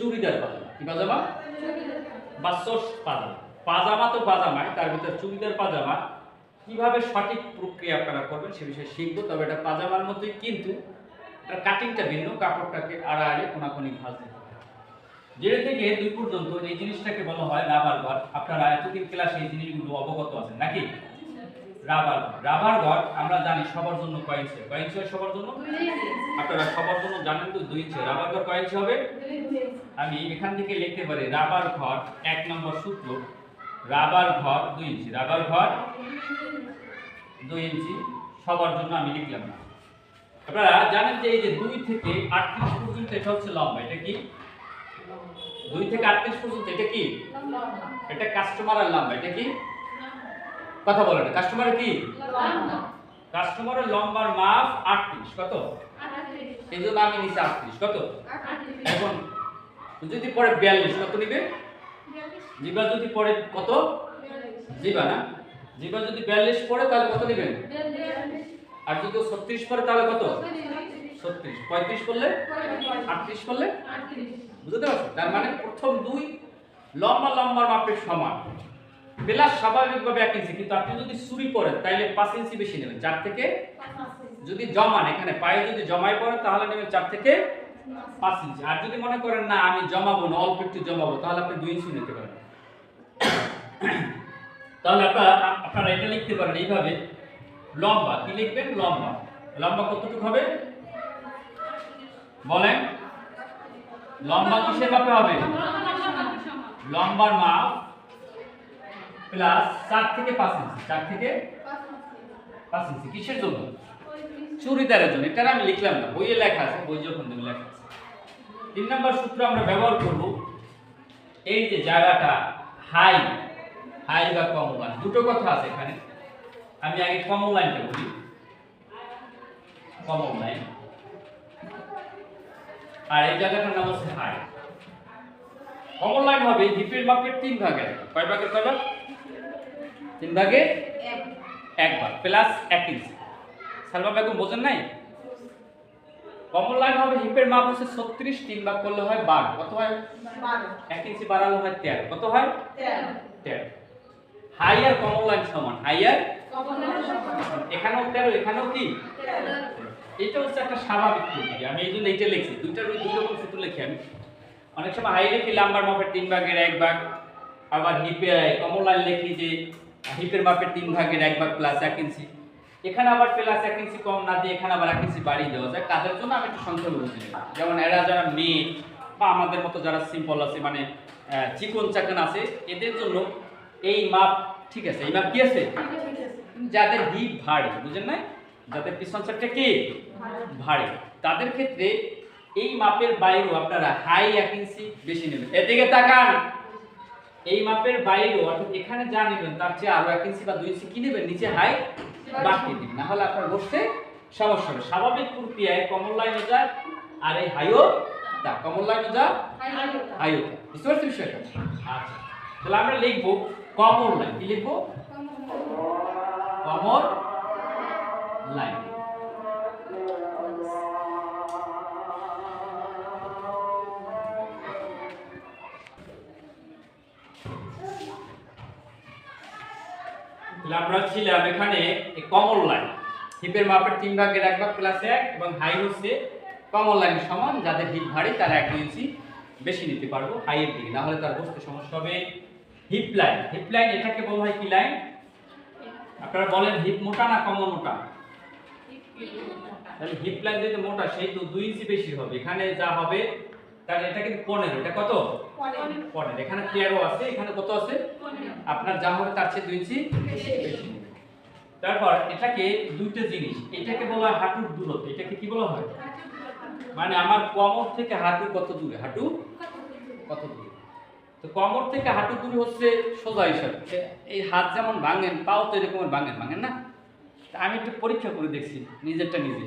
চুড়িদার পাজামা কি পাজামা? বা সোর্স পাজামা পাজামা তো পাজামাই, তার ভিতরে চুড়িদার পাজামা। কীভাবে সঠিক প্রক্রিয়া আপনারা করবেন সে বিষয়ে শিখব, তবে এটা পাজামার মধ্যেই কিন্তু এটা কাটিংটা ভিন্ন, কাপড়টাকে আড়াআড়ি কোনাকুনি ভাঁজতে হবে। যেটা থেকে দুই পর্যন্ত এই জিনিসটাকে বলা হয় রাবার ঘর আপনারা এতদিন ক্লাসে এই জিনিসগুলো অবগত আছেন নাকি? রাবার রাবার ঘর আমরা জানি সবার জন্য কয় ইঞ্চি কয় সবার জন্য? আপনারা সবার জন্য জানেন তো দুই ইঞ্চি। রাবার ঘর কয় ইঞ্চি হবে? আমি এখান থেকে লিখতে পারি রাবার ঘর এক নম্বর সূত্র। রাবার ঘর দুই ইঞ্চি। রাবার ঘর দুই ইঞ্চি। সবার জন্য আমি লিখলাম না। আপনারা জানেন যে এই যে দুই থেকে আটত্রিশ পর্যন্ত এটা হচ্ছে লম্বা। এটা কি? দুই থেকে আটত্রিশ পর্যন্ত এটা কি? এটা কাস্টমারের লম্বা। এটা কি? কথা বলেন কাস্টমারের কি? কাস্টমারের লম্বার মাপ আটত্রিশ। কত? এই জন্য আমি নিচে আটত্রিশ। কত? এখন যদি পরে বিয়াল্লিশ, কত নিবে? জিবা যদি পরে কত? জিবা না? জিবা যদি বিয়াল্লিশ পড়ে, তাহলে কত নেবেন আর যদি ছত্রিশ পড়ে, তাহলে কত? ছত্রিশ। পঁয়ত্রিশ করলে আটত্রিশ করলে বুঝতে পারছ? তার মানে প্রথম দুই লম্বা লম্বার মাপের সমান। প্লাস স্বাভাবিকভাবে এক ইঞ্চি, কিন্তু আপনি যদি চুরি করেন তাহলে পাঁচ ইঞ্চি বেশি নেবেন। চার থেকে? যদি জমান, এখানে পায়ে যদি জমাই পড়ে তাহলে নেবেন চার থেকে পাঁচ ইঞ্চি। আর যদি মনে করেন না, আমি জমাবো না, অল্প একটু জমাবো, তাহলে আপনি দুই ইঞ্চি নিতে পারেন। তাহলে আপনারা এটা লিখতে পারেন এইভাবে। লম্বা, কি লিখবেন? লম্বা। লম্বা কতটুকু হবে? বলেন। লম্বা কিসের মাপে হবে? লম্বার মাপ প্লাস চার থেকে পাঁচ ইঞ্চি। চার থেকে পাঁচ ইঞ্চি। কিসের জন্য? চুড়িদারের জন্য এটা আমি লিখলাম না বইয়ে লেখা আছে বই যখন দেবে লেখা আছে। তিন নম্বর সূত্র আমরা ব্যবহার করব এই যে জায়গাটা হাই হাই বা কমন লাইন দুটো কথা আছে এখানে। আমি আগে কমন লাইনটা বলি। কমন লাইন আর এই জায়গাটার নাম হচ্ছে হাই কমন লাইন হবে হিপের মাপের তিন ভাগে কয় ভাগে কয় ভাগ? তিন ভাগে? এক। ভাগ প্লাস এক ইঞ্চি সালমা বেগম বোঝেন নাই? কমন লাইন হবে হিপের মাপ হচ্ছে ছত্রিশ তিন ভাগ করলে হয় বারো। কত হয়? এক ইঞ্চি বাড়ালে হয় তেরো। কত হয়? তেরো। হাই আর কমন লাইন সমান। হাই আর? এখানেও তেরো এখানেও কি? এটা হচ্ছে একটা স্বাভাবিক প্রক্রিয়া আমি এই জন্য এইটা লিখছি। দুইটার ওই দুই রকম সূত্র লিখি আমি। অনেক সময় হাই লিখি লাম্বার মাপের তিন ভাগের এক ভাগ। আবার হিপে কমন লাইন লিখি যে হিপের মাপের তিন ভাগের এক ভাগ প্লাস এক ইঞ্চি। এখানে আবার প্লাস এক ইঞ্চি কম না দিয়ে এখানে আবার এক ইঞ্চি বাড়িয়ে দেওয়া যায়। কাদের জন্য আমি একটু সংখ্যা বলছি যেমন এরা যারা মেয়ে বা আমাদের মতো যারা সিম্পল আছে মানে চিকন চাকন আছে, এদের জন্য এই মাপ ঠিক আছে। এই মাপ কি আছে? যাদের হিপ ভারী বুঝেন না? যাদের পিছন সাইডটা কি? ভারী। তাদের ক্ষেত্রে এই মাপের বাইরেও আপনারা হাই এক ইঞ্চি বেশি নেবেন। এদিকে তাকান। এই মাপের বাইরেও অর্থাৎ এখানে যা নেবেন, তার চেয়ে আরও এক ইঞ্চি বা দুই ইঞ্চি কি নেবেন? নিচে হাই বাড়িয়ে দিন। না হলে আপনার বসতে সমস্যা হবে। স্বাভাবিক প্রক্রিয়ায় কমন লাইন যায় আর এই হাইও তা কমন লাইন যা হাইও বুঝতে পারছি বিষয়টা? আচ্ছা। তাহলে আমরা লিখব কমন লাইন কি লিখব? কমন আমরা ছিলাম এখানে কমন লাইন হিপের মাপের তিন ভাগের এক ভাগ প্লাস এক এবং হাই হচ্ছে কমন লাইনের সমান, যাদের হিপ ভারী, তারা এক ইঞ্চি বেশি নিতে পারব হাইয়ের দিকে। না হলে তার বসতে সমস্যা হবে হিপ লাইন হিপ লাইন এটাকে বলা হয় কি লাইন আপনারা বলেন হিপ মোটা না কমন মোটা? তাহলে হিপ লাইন যদি মোটা, সেই তো দুই ইঞ্চি বেশি হবে। এখানে যা হবে তাহলে এটা কিন্তু পনেরো এটা কত? পনেরো। এখানে তেরো আছে এখানে কত আছে? আপনার যা হবে তার চেয়ে দুই ইঞ্চি তারপর এটাকে দুইটা জিনিস এটাকে বলা হয় হাঁটুর দূরত্ব। এটাকে কি বলা হয়? মানে আমার কোমর থেকে হাঁটু কত দূরে? হাঁটু কত দূরে? তো কোমর থেকে হাঁটু দূরে হচ্ছে সোজা হিসাব। এই হাত যেমন ভাঙেন পাও তো এরকম ভাঙেন ভাঙেন না? আমি একটু পরীক্ষা করে দেখছি নিজেরটা নিজে।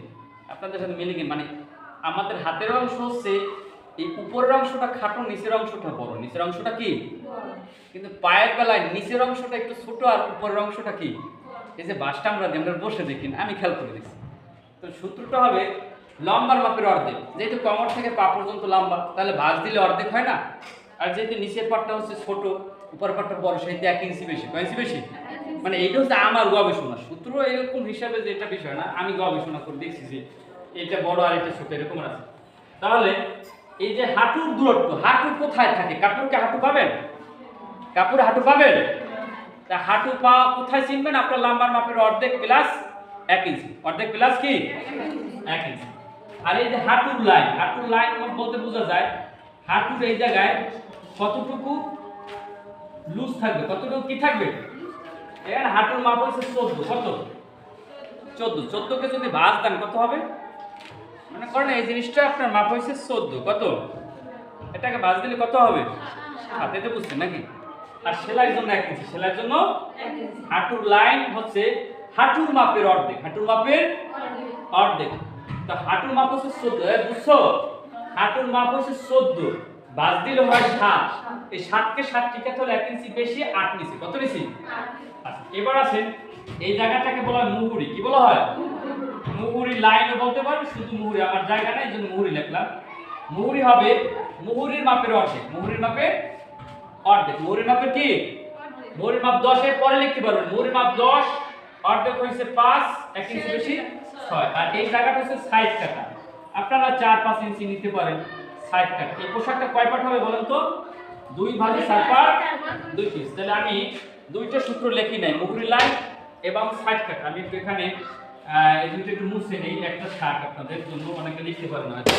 আপনাদের সাথে মিলে মানে আমাদের হাতের অংশ হচ্ছে এই উপরের অংশটা খাটো নিচের অংশটা বড়। নিচের অংশটা কি? কিন্তু পায়ের বেলায় নিচের অংশটা একটু ছোট আর উপরের অংশটা কি? এই যে বাসটা আমরা দিই, আমরা বসে দেখি আমি খেয়াল করে দেখছি। তো সূত্রটা হবে লম্বার মাপের অর্ধেক। যেহেতু কমর থেকে পা পর্যন্ত লম্বা তাহলে ভাঁজ দিলে অর্ধেক হয় না? আর যেহেতু নিচের পাটটা হচ্ছে ছোট উপর পাটটা বড় সেহেতু এক ইঞ্চি বেশি। কয় ইঞ্চি বেশি? মানে এইটা হচ্ছে আমার গবেষণা। সূত্র এরকম হিসাবে যে এটা বিষয় না আমি গবেষণা করে দেখছি যে এটা বড় আর এটা ছোট এরকম আছে। তাহলে এই যে হাঁটুর দূরত্ব, হাঁটু কোথায় থাকে? কাপড়কে হাঁটু পাবেন? কাপড় হাঁটু পাবেন? তা হাঁটু পা কোথায় চিনবেন? আপনার লাম্বার মাপের অর্ধেক প্লাস এক ইঞ্চি অর্ধেক প্লাস কি? এক ইঞ্চি আর এই যে হাঁটুর লাইন হাঁটুর লাইন বলতে বোঝা যায়, হাঁটুর এই জায়গায় কতটুকু লুজ থাকবে? কতটুকু কি থাকবে? এখানে হাঁটুর মাপ হচ্ছে চোদ্দ। কত? চোদ্দ। চোদ্দকে যদি ভাঁজ দেন কত হবে? মনে করেন এই জিনিসটা আপনার মাপ হয়েছে চোদ্দ কত? এটাকে ভাঁজ দিলে কত হবে? হাতে তো বুঝছেন নাকি? আর সেলাইয়ের জন্য এক ইঞ্চি সেলাইয়ের জন্য হাঁটুর লাইন হচ্ছে হাঁটুর মাপের অর্ধেক হাঁটুর মাপের অর্ধেক। তা হাঁটুর মাপ হচ্ছে চোদ্দ বুঝছ? হাঁটুর মাপ হচ্ছে চোদ্দ বাদ দিলে হয় সাত। এই সাতকে সাত টিকাতে হলে এক ইঞ্চি বেশি আট নিচে। কত নিচে? আচ্ছা এবার আসেন এই জায়গাটাকে বলা হয় মুহুরি কি বলা হয়? মুহুরি লাইনও বলতে পারেন শুধু মুহুরি আমার জায়গা নাই জন্য মুহুরি লিখলাম। মুহুরি হবে মুহুরির মাপের অর্ধেক। মুহুরির মাপের অর্ধেক। মুহুরির মাপের কি? মুহুরির মাপ দশের পরে লিখতে পারবেন। মুহুরির মাপ দশ অর্ধেক হয়েছে পাঁচ এক ইঞ্চি বেশি ছয়। আর এই জায়গাটা হচ্ছে ষাট টাকা। আপনারা চার পাঁচ ইঞ্চি নিতে পারেন ষাট টাকা। এই পোশাকটা কয় পাট হবে বলেন তো? দুই ভাগে চার পাট দুই পিস তাহলে আমি দুইটা সূত্র লিখি নাই। মুহুরি লাইন এবং ষাট টাকা। আমি একটু এখানে দুইটা একটু মুছে নেই, একটা ষাট আপনাদের জন্য, অনেকে লিখতে পারেন হয়তো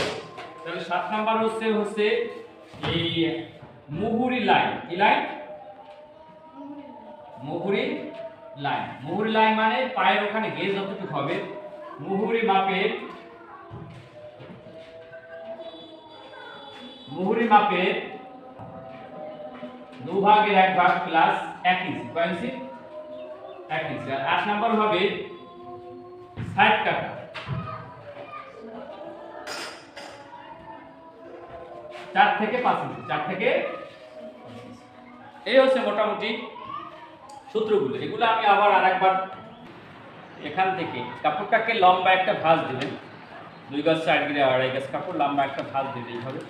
তাহলে সাত নাম্বার হচ্ছে হচ্ছে এই মুহুরি লাইন কি লাইন মুহুরি লাইন মুহুরি লাইন মানে পায়ের ওখানে গেজ যতটুকু হবে, মুহুরি মাপের মুহুরি মাপের দু ভাগের এক ভাগ প্লাস এক ইঞ্চি কয় ইঞ্চি এক ইঞ্চি আর আট নাম্বার হবে ষাট টাকা। চার থেকে পাঁচ ইঞ্চি, চার থেকে এই হচ্ছে মোটামুটি সূত্রগুলো। এগুলো আমি আবার আরেকবার এখান থেকে, কাপড়টাকে লম্বা একটা ভাঁজ দেবেন। দুই গাছ চার গিরে আড়াই গাছ কাপড় লম্বা একটা ভাঁজ দিলে এইভাবে।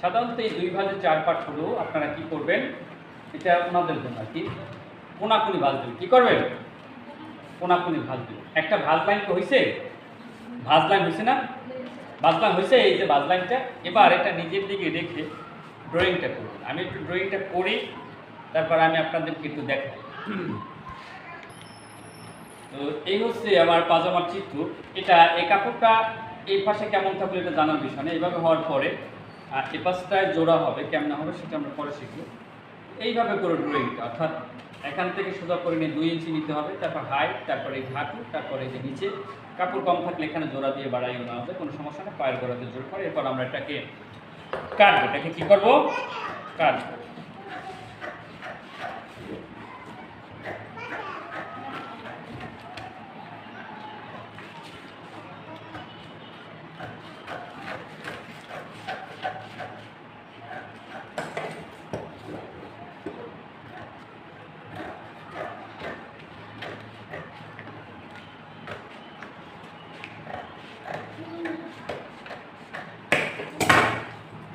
সাধারণত এই দুই ভাঁজের চার পাট হলেও আপনারা কি করবেন, এটা ওনাদের জন্য আর কি, কোনাকুনি ভাঁজ দেবেন। কী করবেন? কোনাকুনি ভাঁজ দেবেন একটা ভাঁজ লাইন তো হয়েছে ভাঁজ লাইন হয়েছে না? ভাঁজ লাইন হয়েছে এই যে ভাঁজ লাইনটা। এবার এটা নিজের দিকে রেখে ড্রয়িংটা করবেন আমি একটু ড্রয়িংটা করি, তারপর আমি আপনাদেরকে একটু দেখাই। তো এই হচ্ছে আমার পাজামার চিত্র। এটা এই কাপড়টা এই পাশে কেমন থাকলে এটা জানার বিষয় না। এইভাবে হওয়ার পরে আর এ পাশটায় জোড়া হবে, কেমন হবে সেটা আমরা পরে শিখব। এইভাবে করে ড্রয়িংটা অর্থাৎ এখান থেকে সোজা করে নিয়ে দুই ইঞ্চি নিতে হবে, তারপর হাইট তারপরে এই ঘাটু তারপরে এই যে নিচে। কাপড় কম থাকলে এখানে জোড়া দিয়ে বাড়াইও না হবে, কোনো সমস্যা না পায়ের গোড়াতে জোর করে, এরপর আমরা এটাকে কাটবো। এটাকে কী করব? কাটবো।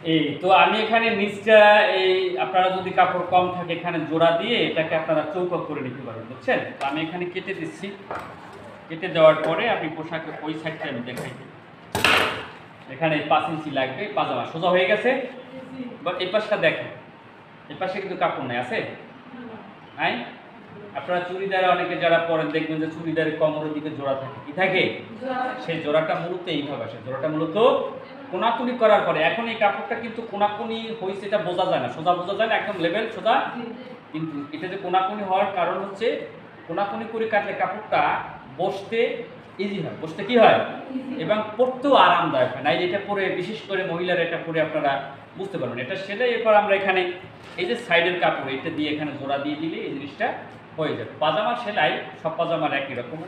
এই তো আমি এখানে নিচটা এই আপনারা যদি কাপড় কম থাকে এখানে জোড়া দিয়ে এটাকে আপনারা চৌকো করে নিতে পারেন বুঝছেন? তো আমি এখানে কেটে দিচ্ছি। কেটে দেওয়ার পরে আপনি পোশাকের ওই সাইডটা আমি দেখাই এখানে পাঁচ ইঞ্চি লাগবে পাজামা সোজা হয়ে গেছে। বা এই পাশটা দেখেন। এই পাশে কিন্তু কাপড় নেই আছে? নাই? আপনারা চুড়িদারে অনেকে যারা পরেন দেখবেন যে চুড়িদারের কমরের দিকে জোড়া থাকে। কি থাকে। সেই জোড়াটা মূলত এইভাবে আসে। জোড়াটা মূলত কোনাকুনি করার পরে, এখন এই কাপড়টা কিন্তু কোনাকুনি হয়েছে এটা বোঝা যায় না। সোজা বোঝা যায় না, একদম লেভেল সোজা। কিন্তু এটা যে কোনাকুনি হওয়ার কারণ হচ্ছে কোনাকুনি করে কাটলে কাপড়টা বসতে ইজি হয়। বসতে কি হয়? এবং পরতেও আরামদায়ক হয়। না এটা পরে, বিশেষ করে মহিলারা এটা পরে আপনারা বুঝতে পারবেন এটা সেটাই এরপর আমরা এখানে, এই যে সাইডের কাপড়, এটা দিয়ে এখানে জোড়া দিয়ে দিলে এই জিনিসটা হয়ে যাবে। পাজামা সেলাই সব পাজামার একই রকম।